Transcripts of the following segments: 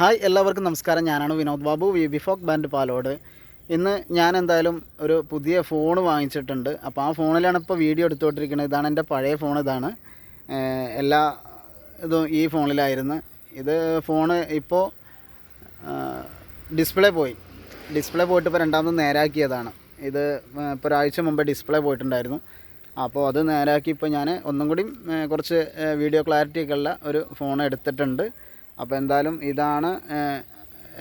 Hi എല്ലാവർക്കും നമസ്കാരം. ഞാനാണ് Vinod Babu V B folk band Palode. ഇന്ന് ഞാൻ എന്തായാലും ഒരു പുതിയ ഫോൺ വാങ്ങിച്ചിട്ടുണ്ട്. അപ്പോൾ ആ ഫോണിലാണ് ഇപ്പോൾ വീഡിയോ എടുത്തുകൊണ്ടിരിക്കുന്നത്. ഇതാണ് എന്റെ പഴയ ഫോൺ ഇതാണ്. എല്ലാ ഇതും ഈ ഫോണിലായിരുന്നു. ഇത് ഫോണ് ഇപ്പോൾ ഡിസ്പ്ലേ പോയി. ഡിസ്പ്ലേ പോയിട്ട് ഇപ്പോൾ രണ്ടാമത് നേരാക്കിയതാണ്. ഇത് ഇപ്പോൾ ഒരാഴ്ച മുമ്പ് ഡിസ്പ്ലേ പോയിട്ടുണ്ടായിരുന്നു. അപ്പോൾ അത് നേരാക്കി ഇപ്പോൾ ഞാൻ ഒന്നും കൂടി കുറച്ച് വീഡിയോ ക്ലാരിറ്റി ഒക്കെ ഉള്ള ഒരു ഫോൺ എടുത്തിട്ടുണ്ട്. അപ്പോൾ എന്തായാലും ഇതാണ്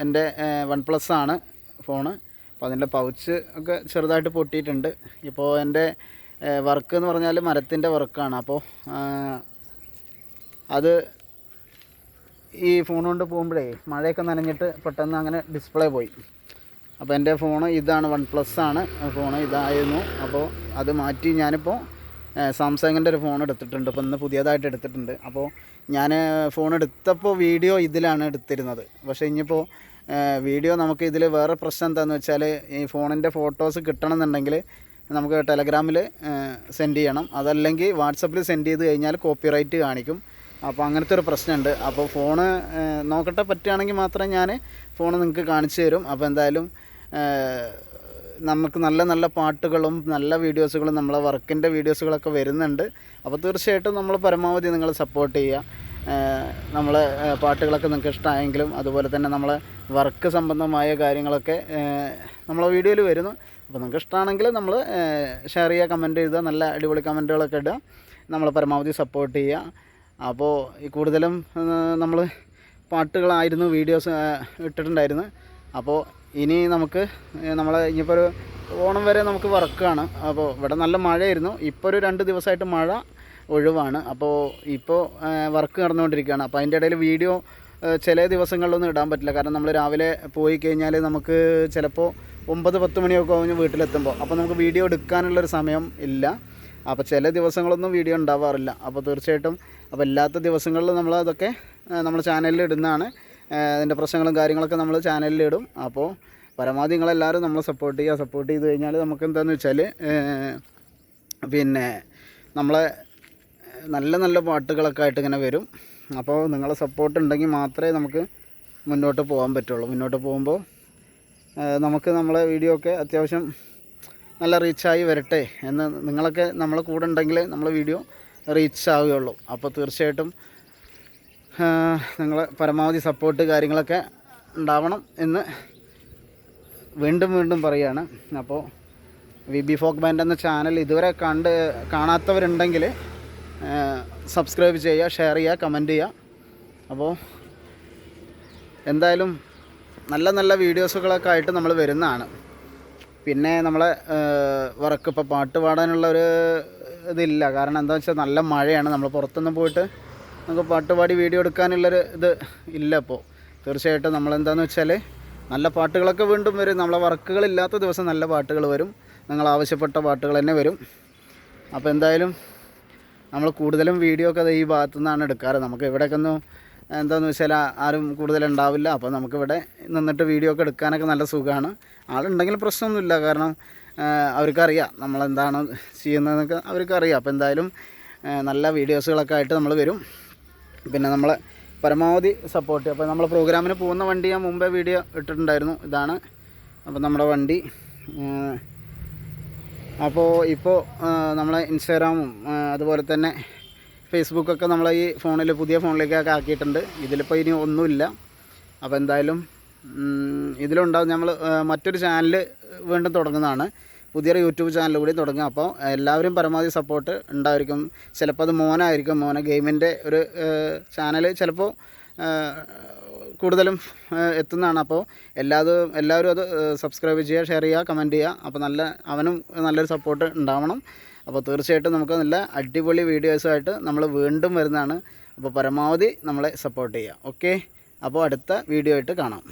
എന്റെ വൺ പ്ലസ് ആണ് ഫോണ്. അപ്പോൾ അതിന്റെ പൗച്ച് ഒക്കെ ചെറുതായിട്ട് പൊട്ടിയിട്ടുണ്ട്. ഇപ്പോൾ എന്റെ വർക്ക് എന്ന് പറഞ്ഞാൽ മരത്തിന്റെ വർക്കാണ്. അപ്പോൾ അത് ഈ ഫോൺ കൊണ്ട് പോകുമ്പോഴേ മഴയൊക്കെ നനഞ്ഞിട്ട് പെട്ടെന്ന് അങ്ങനെ ഡിസ്പ്ലേ പോയി. അപ്പോൾ എന്റെ ഫോണ് ഇതാണ് വൺ പ്ലസ് ആണ്. ഫോണ് ഇതായിരുന്നു. അപ്പോൾ അത് മാറ്റി ഞാനിപ്പോൾ സാംസങ്ങിന്റെ ഒരു ഫോൺ എടുത്തിട്ടുണ്ട്. അപ്പോൾ ഇന്ന് പുതിയതായിട്ട് എടുത്തിട്ടുണ്ട്. അപ്പോൾ ഞാൻ ഫോൺ എടുത്തപ്പോൾ വീഡിയോ ഇതിലാണ് എടുത്തിരുന്നത്. പക്ഷേ ഇനിയിപ്പോൾ വീഡിയോ നമുക്ക് ഇതിൽ വേറെ പ്രശ്നം എന്താണെന്ന് വെച്ചാൽ ഈ ഫോണിന്റെ ഫോട്ടോസ് കിട്ടണമെന്നുണ്ടെങ്കിൽ നമുക്ക് ടെലഗ്രാമിൽ സെൻഡ് ചെയ്യണം. അതല്ലെങ്കിൽ വാട്സപ്പിൽ സെൻഡ് ചെയ്ത് കഴിഞ്ഞാൽ കോപ്പിറൈറ്റ് കാണിക്കും. അപ്പോൾ അങ്ങനത്തെ ഒരു പ്രശ്നമുണ്ട്. അപ്പോൾ ഫോണ് നോക്കട്ടെ പറ്റുകയാണെങ്കിൽ മാത്രം ഞാൻ ഫോൺ നിങ്ങൾക്ക് കാണിച്ചു തരും. അപ്പോൾ എന്തായാലും നമുക്ക് നല്ല നല്ല പാട്ടുകളും നല്ല വീഡിയോസുകളും നമ്മളെ വർക്കിന്റെ വീഡിയോസുകളൊക്കെ വരുന്നുണ്ട്. അപ്പോൾ തീർച്ചയായിട്ടും നമ്മൾ പരമാവധി നിങ്ങൾ സപ്പോർട്ട് ചെയ്യുക. നമ്മളെ പാട്ടുകളൊക്കെ നിങ്ങൾക്ക് ഇഷ്ടമായെങ്കിലും അതുപോലെ തന്നെ നമ്മളെ വർക്ക് സംബന്ധമായ കാര്യങ്ങളൊക്കെ നമ്മളെ വീഡിയോയിൽ വരുന്നു. അപ്പോൾ നിങ്ങൾക്ക് ഇഷ്ടമാണെങ്കിൽ നമ്മൾ ഷെയർ ചെയ്യുക കമന്റ് എഴുതുക നല്ല അടിപൊളി കമന്റുകളൊക്കെ ഇടുക. നമ്മൾ പരമാവധി സപ്പോർട്ട് ചെയ്യുക. അപ്പോൾ കൂടുതലും നമ്മൾ പാട്ടുകളായിരുന്നു വീഡിയോസ് ഇട്ടിട്ടുണ്ടായിരുന്നു. അപ്പോൾ ഇനി നമുക്ക് നമ്മളെ ഇനിയിപ്പോൾ ഒരു ഓണം വരെ നമുക്ക് വർക്കാണ് അപ്പോൾ ഇവിടെ നല്ല മഴയായിരുന്നു. ഇപ്പോൾ ഒരു രണ്ട് ദിവസമായിട്ട് മഴ ഒഴിവാണ്. അപ്പോൾ ഇപ്പോൾ വർക്ക് നടന്നുകൊണ്ടിരിക്കുകയാണ്. അപ്പോൾ അതിന്റെ ഇടയിൽ വീഡിയോ ചില ദിവസങ്ങളിലൊന്നും ഇടാൻ പറ്റില്ല. കാരണം നമ്മൾ രാവിലെ പോയി കഴിഞ്ഞാൽ നമുക്ക് ചിലപ്പോൾ ഒമ്പത് പത്ത് മണിയൊക്കെ കഴിഞ്ഞ് വീട്ടിലെത്തുമ്പോൾ അപ്പോൾ നമുക്ക് വീഡിയോ എടുക്കാനുള്ളൊരു സമയം ഇല്ല. അപ്പോൾ ചില ദിവസങ്ങളൊന്നും വീഡിയോ ഉണ്ടാവാറില്ല. അപ്പോൾ തീർച്ചയായിട്ടും അപ്പോൾ ഇല്ലാത്ത ദിവസങ്ങളിൽ നമ്മൾ അതൊക്കെ നമ്മൾ ചാനലിൽ ഇടുന്നതാണ്. അതിന്റെ പ്രശ്നങ്ങളും കാര്യങ്ങളൊക്കെ നമ്മൾ ചാനലിൽ ഇടും. അപ്പോൾ പരമാവധി നിങ്ങളെല്ലാവരും നമ്മളെ സപ്പോർട്ട് ചെയ്യുക. സപ്പോർട്ട് ചെയ്ത് കഴിഞ്ഞാൽ നമുക്ക് എന്താണെന്ന് വെച്ചാൽ പിന്നെ നമ്മളെ നല്ല നല്ല പാട്ടുകളൊക്കെ ആയിട്ട് ഇങ്ങനെ വരും. അപ്പോൾ നിങ്ങളെ സപ്പോർട്ട് ഉണ്ടെങ്കിൽ മാത്രമേ നമുക്ക് മുന്നോട്ട് പോകാൻ പറ്റുള്ളൂ. മുന്നോട്ട് പോകുമ്പോൾ നമുക്ക് നമ്മളെ വീഡിയോ ഒക്കെ അത്യാവശ്യം നല്ല റീച്ചായി വരട്ടെ എന്ന് നിങ്ങളൊക്കെ നമ്മളെ കൂടെ ഉണ്ടെങ്കിൽ നമ്മളെ വീഡിയോ റീച്ച് ആവുകയുള്ളൂ. അപ്പോൾ തീർച്ചയായിട്ടും നിങ്ങൾ പരമാവധി സപ്പോർട്ട് കാര്യങ്ങളൊക്കെ ഉണ്ടാവണം എന്ന് വീണ്ടും വീണ്ടും പറയുകയാണ് അപ്പോൾ വി ബി ഫോക്ക് ബാൻഡ് എന്ന ചാനൽ ഇതുവരെ കണ്ട് കാണാത്തവരുണ്ടെങ്കിൽ സബ്സ്ക്രൈബ് ചെയ്യുക ഷെയർ ചെയ്യുക കമന്റ് ചെയ്യുക. അപ്പോൾ എന്തായാലും നല്ല നല്ല വീഡിയോസുകളൊക്കെ ആയിട്ട് നമ്മൾ വരുന്നതാണ്. പിന്നെ നമ്മളെ വർക്ക് ഇപ്പോൾ പാട്ട് പാടാനുള്ള ഒരു ഇതില്ല. കാരണം എന്താ വെച്ചാൽ നല്ല മഴയാണ്. നമ്മൾ പുറത്തൊന്നും പോയിട്ട് നമുക്ക് പാട്ടുപാടി വീഡിയോ എടുക്കാനുള്ളൊരു ഇത് ഇല്ല ഇപ്പോൾ തീർച്ചയായിട്ടും നമ്മളെന്താണെന്ന് വെച്ചാൽ നല്ല പാട്ടുകളൊക്കെ വീണ്ടും വരും. നമ്മളെ വർക്കുകളില്ലാത്ത ദിവസം നല്ല പാട്ടുകൾ വരും. നിങ്ങൾ ആവശ്യപ്പെട്ട പാട്ടുകൾ തന്നെ വരും. അപ്പോൾ എന്തായാലും നമ്മൾ കൂടുതലും വീഡിയോ ഒക്കെ ഈ ഭാഗത്തു നിന്നാണ് എടുക്കാറ്. നമുക്ക് ഇവിടെയൊക്കെ ഒന്നും എന്താണെന്ന് വെച്ചാൽ ആരും കൂടുതൽ ഉണ്ടാവില്ല. അപ്പോൾ നമുക്കിവിടെ നിന്നിട്ട് വീഡിയോ ഒക്കെ എടുക്കാനൊക്കെ നല്ല സുഖമാണ് ആളുണ്ടെങ്കിൽ പ്രശ്നമൊന്നുമില്ല. കാരണം അവർക്കറിയാം നമ്മളെന്താണ് ചെയ്യുന്നതെന്നൊക്കെ അവർക്കറിയാം. അപ്പോൾ എന്തായാലും നല്ല വീഡിയോസുകളൊക്കെ ആയിട്ട് നമ്മൾ വരും. പിന്നെ നമ്മളെ പരമാവധി സപ്പോർട്ട് അപ്പോൾ നമ്മൾ പ്രോഗ്രാമിന് പോകുന്ന വണ്ടി ഞാൻ മുമ്പേ വീഡിയോ ഇട്ടിട്ടുണ്ടായിരുന്നു. ഇതാണ്. അപ്പോൾ നമ്മുടെ വണ്ടി. അപ്പോൾ ഇപ്പോൾ നമ്മളെ ഇൻസ്റ്റാഗ്രാമും അതുപോലെ തന്നെ ഫേസ്ബുക്കൊക്കെ നമ്മൾ ഈ ഫോണിൽ പുതിയ ഫോണിലേക്കൊക്കെ ആക്കിയിട്ടുണ്ട്. ഇതിലിപ്പോൾ ഇനി ഒന്നുമില്ല. അപ്പോൾ എന്തായാലും ഇതിലുണ്ടാകും നമ്മൾ മറ്റൊരു ചാനൽ വീണ്ടും തുടങ്ങുന്നതാണ്. പുതിയൊരു യൂട്യൂബ് ചാനൽ കൂടി തുടങ്ങും. അപ്പോൾ എല്ലാവരും പരമാവധി സപ്പോർട്ട് ഉണ്ടായിരിക്കും. ചിലപ്പോൾ അത് മോനായിരിക്കും. മോന ഗെയിമിന്റെ ഒരു ചാനൽ ചിലപ്പോൾ കൂടുതലും എത്തുന്നതാണ്. അപ്പോൾ എല്ലാതും എല്ലാവരും അത് സബ്സ്ക്രൈബ് ചെയ്യുക ഷെയർ ചെയ്യുക കമന്റ് ചെയ്യുക. അപ്പോൾ നല്ല അവനും നല്ലൊരു സപ്പോർട്ട് ഉണ്ടാവണം. അപ്പോൾ തീർച്ചയായിട്ടും നമുക്ക് നല്ല അടിപൊളി വീഡിയോസുമായിട്ട് നമ്മൾ വീണ്ടും വരുന്നതാണ്. അപ്പോൾ പരമാവധി നമ്മളെ സപ്പോർട്ട് ചെയ്യുക. ഓക്കെ അപ്പോൾ അടുത്ത വീഡിയോ ആയിട്ട് കാണാം.